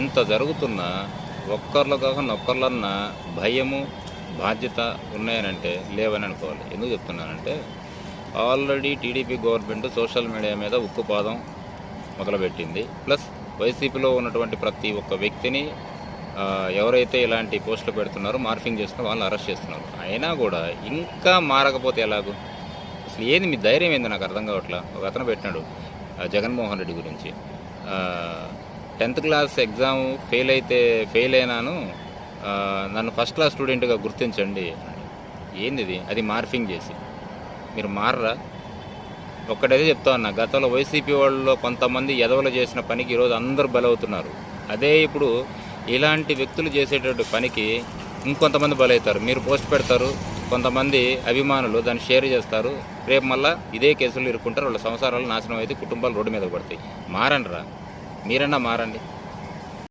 ఇంత జరుగుతున్నా ఒక్కర్లో కాకుండా ఒక్కర్లన్నా భయము బాధ్యత ఉన్నాయనంటే లేవని అనుకోవాలి ఎందుకు చెప్తున్నానంటే already TDP government social media మీద ఉక్కుపాదం మొదలుపెట్టింది. ప్లస్ వైసీపీలో ఉన్నటువంటి ప్రతి ఒక్క వ్యక్తిని ఎవరైతే ఇలాంటి పోస్టులు పెడుతున్నారో మార్ఫింగ్ చేస్తున్నారో వాళ్ళని అరెస్ట్ చేస్తున్నారు. అయినా కూడా ఇంకా మారకపోతే ఎలాగో? అసలు ఏది మీ ధైర్యం ఏంది నాకు అర్థం కావట్లా? ఒక అతను పెట్టినాడు జగన్మోహన్ రెడ్డి గురించి. టెన్త్ క్లాస్ ఎగ్జామ్ ఫెయిల్ అయితే ఫెయిల్ అయినాను. నన్ను ఫస్ట్ క్లాస్ స్టూడెంట్గా గుర్తించండి ఏంది ఇది అది మార్ఫింగ్ చేసి. మీరు మారరా? ఒక్కటైతే చెప్తా ఉన్నా గతంలో వైసీపీ వాళ్ళలో కొంతమంది ఎదవలు చేసిన పనికి ఈరోజు అందరూ బలవుతున్నారు. అదే ఇప్పుడు ఇలాంటి వ్యక్తులు చేసేటటువంటి పనికి ఇంకొంతమంది బలవుతారు మీరు పోస్ట్ పెడతారు కొంతమంది అభిమానులు దాన్ని షేర్ చేస్తారు. రేపు మళ్ళీ ఇదే కేసులు ఇరుక్కుంటారు వాళ్ళ సంసారాలు నాశనం అయితే కుటుంబాలు రోడ్డు మీద పడతాయి. మారండి మీరన్నా మారండి.